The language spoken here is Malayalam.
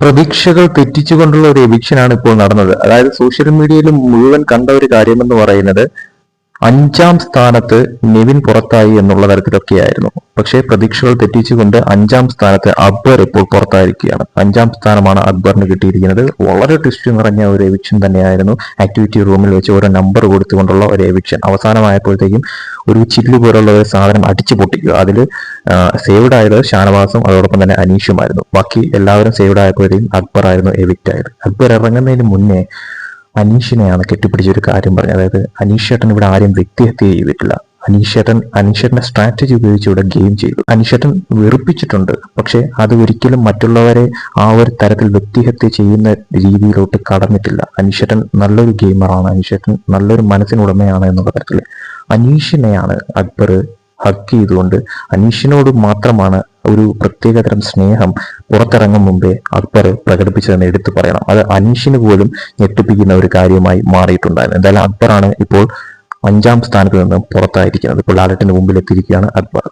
പ്രതീക്ഷകൾ തെറ്റിച്ചുകൊണ്ടുള്ള ഒരു എവിക്ഷനാണ് ഇപ്പോൾ നടന്നത്. അതായത് സോഷ്യൽ മീഡിയയിൽ മുഴുവൻ കണ്ട ഒരു കാര്യമെന്ന് പറയുന്നത് അഞ്ചാം സ്ഥാനത്ത് നിവിൻ പുറത്തായി എന്നുള്ള തരത്തിലൊക്കെയായിരുന്നു. പക്ഷേ പ്രതീക്ഷകൾ തെറ്റിച്ചുകൊണ്ട് അഞ്ചാം സ്ഥാനത്ത് അക്ബർ ഇപ്പോൾ പുറത്തായിരിക്കുകയാണ്. അഞ്ചാം സ്ഥാനമാണ് അക്ബറിന് കിട്ടിയിരിക്കുന്നത്. വളരെ ട്വിസ്റ്റ് നിറഞ്ഞ ഒരു എവിക്ഷൻ തന്നെയായിരുന്നു. ആക്ടിവിറ്റി റൂമിൽ വെച്ച് ഓരോ നമ്പർ കൊടുത്തുകൊണ്ടുള്ള ഒരു എവിക്ഷൻ അവസാനമായപ്പോഴത്തേക്കും ഒരു ചില്ലു പോലുള്ള ഒരു സാധനം അടിച്ചു പൊട്ടിക്കുക. അതിൽ സേവ്ഡ് ആയത് ഷാനവാസും അതോടൊപ്പം തന്നെ അനീഷുമായിരുന്നു ബാക്കി എല്ലാവരും സേവ്ഡ് ആയപ്പോഴത്തേക്കും അക്ബർ ആയിരുന്നു എവിക്റ്റ് ആയത്. അക്ബർ ഇറങ്ങുന്നതിന് മുന്നേ അനീഷിനെയാണ് കെട്ടിപ്പിടിച്ച ഒരു കാര്യം പറഞ്ഞത്. അതായത് അനീഷ് അനീഷേട്ടൻ ഇവിടെ ആരും വ്യക്തിഹത്യ ചെയ്തിട്ടില്ല. അനീഷേട്ടൻ അനീഷേട്ടന്റെ സ്ട്രാറ്റജി ഉപയോഗിച്ച് ഇവിടെ ഗെയിം ചെയ്തു. അനീഷേട്ടൻ വെറുപ്പിച്ചിട്ടുണ്ട്. പക്ഷെ അത് ഒരിക്കലും മറ്റുള്ളവരെ ആ ഒരു തരത്തിൽ വ്യക്തിഹത്യ ചെയ്യുന്ന രീതിയിലോട്ട് കടന്നിട്ടില്ല. അനീഷേട്ടൻ നല്ലൊരു ഗെയിമറാണ് അനീഷേട്ടൻ നല്ലൊരു മനസ്സിനുടമയാണ് എന്നുള്ള തരത്തിൽ. അനീഷിനെയാണ് അക്ബർ ഹക്ക് ചെയ്തുകൊണ്ട് അനീഷിനോട് മാത്രമാണ് ഒരു പ്രത്യേകതരം സ്നേഹം പുറത്തിറങ്ങും മുമ്പേ അക്ബർ പ്രകടിപ്പിച്ചതെന്ന് എടുത്തു പറയണം. അത് അനീഷിന് പോലും ഞെട്ടിപ്പിക്കുന്ന ഒരു കാര്യമായി മാറിയിട്ടുണ്ടായിരുന്നു. എന്തായാലും അക്ബറാണ് ഇപ്പോൾ അഞ്ചാം സ്ഥാനത്ത് നിന്ന് പുറത്തായിരിക്കുന്നത് ഇപ്പോൾ ലാലറ്റിന് മുമ്പിൽ എത്തിയിരിക്കുകയാണ് അക്ബർ.